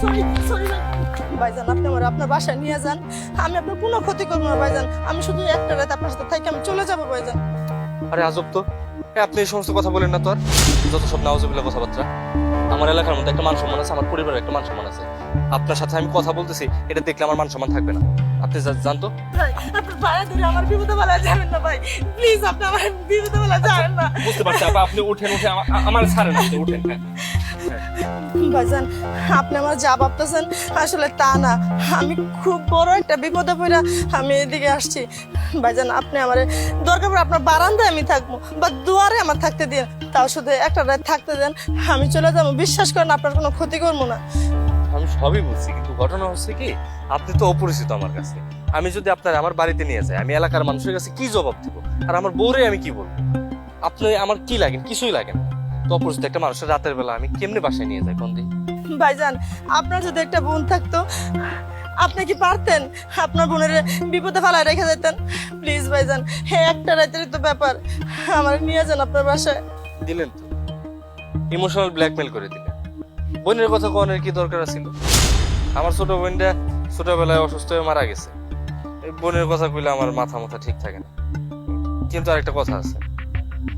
Sorry sorry ভাইজান আপনি আমার আপনার বাসায় নিয়ে যান। আমি আপনার কোনো ক্ষতি করব না ভাইজান। আমি শুধু একটা রাত আপনার সাথে থাকি আমি চলে যাব ভাইজান। আরে আজব তো। আপনি এই সমস্ত কথা বলেন না তো আর। যত সব নাওজবিল্লা কথাবার্তা। আমার এলাকার মধ্যে একটা মান সম্মান আছে আমার পরিবারের একটা মান সম্মান আছে। আপনার সাথে আমি কথা বলতেছি এটা দেখলে আমার মান সম্মান থাকবে না। আপনি যা- জান তো। ভাই আপনার পায়ে ধরে আমার বিপদে বেলা যাবেন না ভাই। প্লিজ আপনি আমার বিপদে বেলা যাবেন না। বুঝতে পারছি আপনি উঠেন উঠে আমার- আমার ছাড়েন আপনি উঠেন হ্যাঁ। ভাইজান, আপনি আমার যা ভাবতেছেন আসলে তা না। আমি খুব বড় একটা বিপদে পড়া আমি এদিকে আসছি। ভাইজান, আপনি আমার দরকার পড়ে আপনার বারান্দায় আমি থাকব বা দুয়ারে আমার থাকতে দিন তাও শুধু একটা রাত থাকতে দেন, আমি চলে যাব। বিশ্বাস করেন, আপনার কোনো ক্ষতি করব না। আমি সবই বুঝছি, কিন্তু ঘটনা হচ্ছে কি, আপনি তো অপরিচিত আমার কাছে। আমি যদি আপনার আমার বাড়িতে নিয়ে যাই, আমি এলাকার মানুষের কাছে কি জবাব দেব? আর আমার বউরে আমি কি বলব? আপনি, আমার কি লাগেন কিছুই লাগেন না। তো অপরিচিত একটা মানুষের রাতের বেলা আমি কেমনে বাসায় নিয়ে যাই কোন দিন ভাইজান আপনার যদি একটা বোন থাকতো আপনি কি পারতেন? আপনার বোনের বিপদে ফেলায় রেখে যেতেন? প্লিজ ভাইজান হ্যাঁ একটা রাতেরই তো ব্যাপার। আমার নিয়ে যান আপনার বাসায়। দিলেন তো। ইমোশনাল ব্ল্যাকমেল করে দিলেন। বোনের কথা কোনের কি দরকার ছিল আমার ছোট বোনটা ছোটবেলায় অসুস্থ হয়ে মারা গেছে। বোনের কথা কইলে আমার মাথা মাথা ঠিক থাকে না। কিন্তু আরেকটা কথা আছে।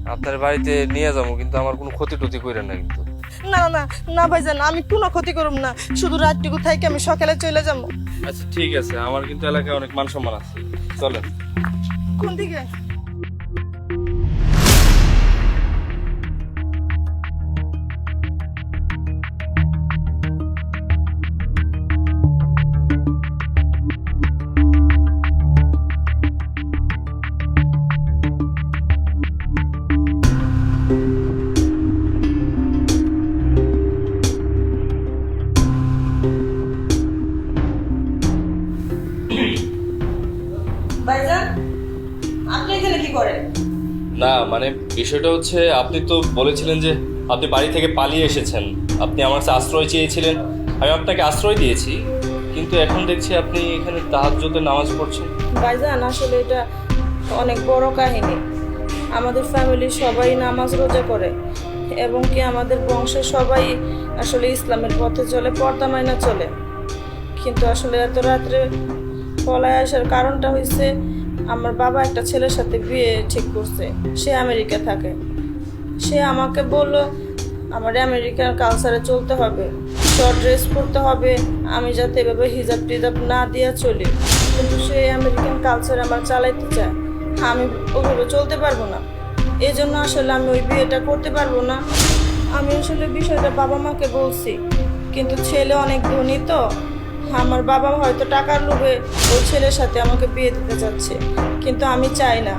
আপনার বাড়িতে নিয়ে যাব কিন্তু আমার কোনো ক্ষতি টতি করেন না কিন্তু। না না না ভাইজান আমি কোনো ক্ষতি করব না। শুধু রাতটুকু থাকি আমি সকালে চলে যাব। আচ্ছা ঠিক আছে। আমার কিন্তু এলাকায় অনেক মান সম্মান আছে। চলেন। কোন দিকে? না মানে বিষয়টা হচ্ছে আপনি তো বলেছিলেন যে আপনি বাড়ি থেকে পালিয়ে এসেছেন। আপনি আমার কাছে আশ্রয় চেয়েছিলেন। আমি আপনাকে আশ্রয় দিয়েছি, কিন্তু এখন দেখছি আপনি এখানে তাহাজ্জুদের নামাজ পড়ছেন। ভাইজান, আসলে এটা অনেক বড় কাহিনী। আমাদের ফ্যামিলির সবাই নামাজ রোজা করে, এবং কি আমাদের বংশের সবাই আসলে ইসলামের পথে চলে, পর্দা মাইনা চলে। কিন্তু আসলে এত রাত্রে পলায় আসার কারণটা হয়েছে আমার বাবা একটা ছেলের সাথে বিয়ে ঠিক করছে। সে আমেরিকা থাকে। সে আমাকে বলল, আমার আমেরিকার কালচারে চলতে হবে। শর্ট ড্রেস পরতে হবে। আমি যাতে এভাবে হিজাব টিজাব না দিয়ে চলি। কিন্তু সে আমেরিকান কালচার আমার চালাইতে চায়। আমি ওভাবে চলতে পারব না। এই জন্য আসলে আমি ওই বিয়েটা করতে পারব না। আমি আসলে বিষয়টা বাবা মাকে বলছি। কিন্তু ছেলে অনেক ধনী তো। আমার বাবা হয়তো টাকার লোভে ওই ছেলের সাথে আমাকে বিয়ে দিতে যাচ্ছে কিন্তু আমি চাই না।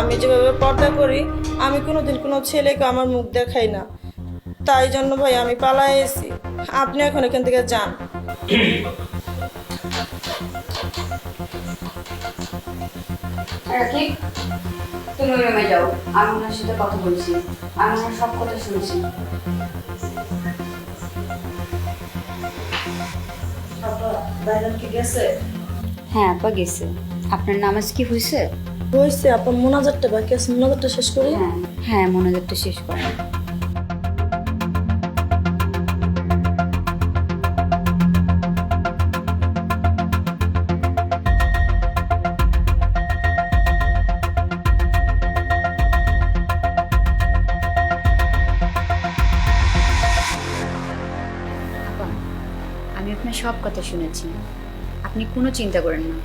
আমি যেভাবে পর্দা করি, আমি কোনোদিন কোনো ছেলেকে আমার মুখ দেখাই না। তাই জন্য ভাই আমি পালায় এসেছি। আপনি এখন এখান থেকে যান। তুমি যাও। আমি ওনার সাথে কথা বলছি। আমি ওনার সব কথা শুনছি। বাইরেন কি গেছে? হ্যাঁ আপা গেছে। আপনার নামাজ কি হয়েছে হয়েছে আপা মোনাজারটা বাকি আছে মোনাজারটা শেষ করি? হ্যাঁ হ্যাঁ মনোযোগটা শেষ করেন। সব কথা শুনেছি। আপনি কোনো চিন্তা করেন না।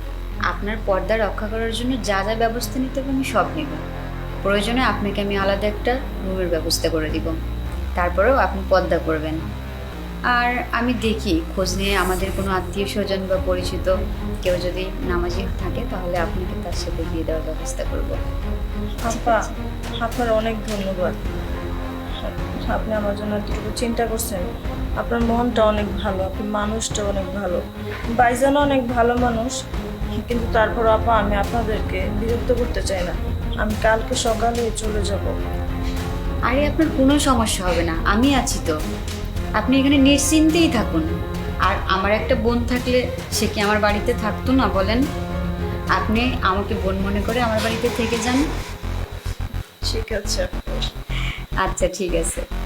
আপনার পর্দা রক্ষা করার জন্য যা যা ব্যবস্থা নিতে হবে আমি সব নেব। প্রয়োজনে আপনাকে আমি আলাদা একটা রুমের ব্যবস্থা করে দিব। তারপরেও আপনি পর্দা করবেন। আর আমি দেখি খোঁজ নিয়ে আমাদের কোনো আত্মীয় স্বজন বা পরিচিত কেউ যদি নামাজি থাকে তাহলে আপনাকে তার সাথে বিয়ে দেওয়ার ব্যবস্থা করব। আপা, আপনার অনেক ধন্যবাদ। আপনি আমার জন্য এতটুকু চিন্তা করছেন। আপনার মনটা অনেক ভালো আপনি মানুষটা অনেক ভালো। বাইজানও অনেক ভালো মানুষ কিন্তু তারপর আপা আমি আপনাদেরকে বিরক্ত করতে চাই না। আমি কালকে সকালে চলে যাব। আরে আপনার কোনো সমস্যা হবে না আমি আছি তো। আপনি এখানে নিশ্চিন্তেই থাকুন। আর আমার একটা বোন থাকলে সে কি আমার বাড়িতে থাকতো না বলেন? আপনি আমাকে বোন মনে করে আমার বাড়িতে থেকে যান। ঠিক আছে। আচ্ছা ঠিক আছে।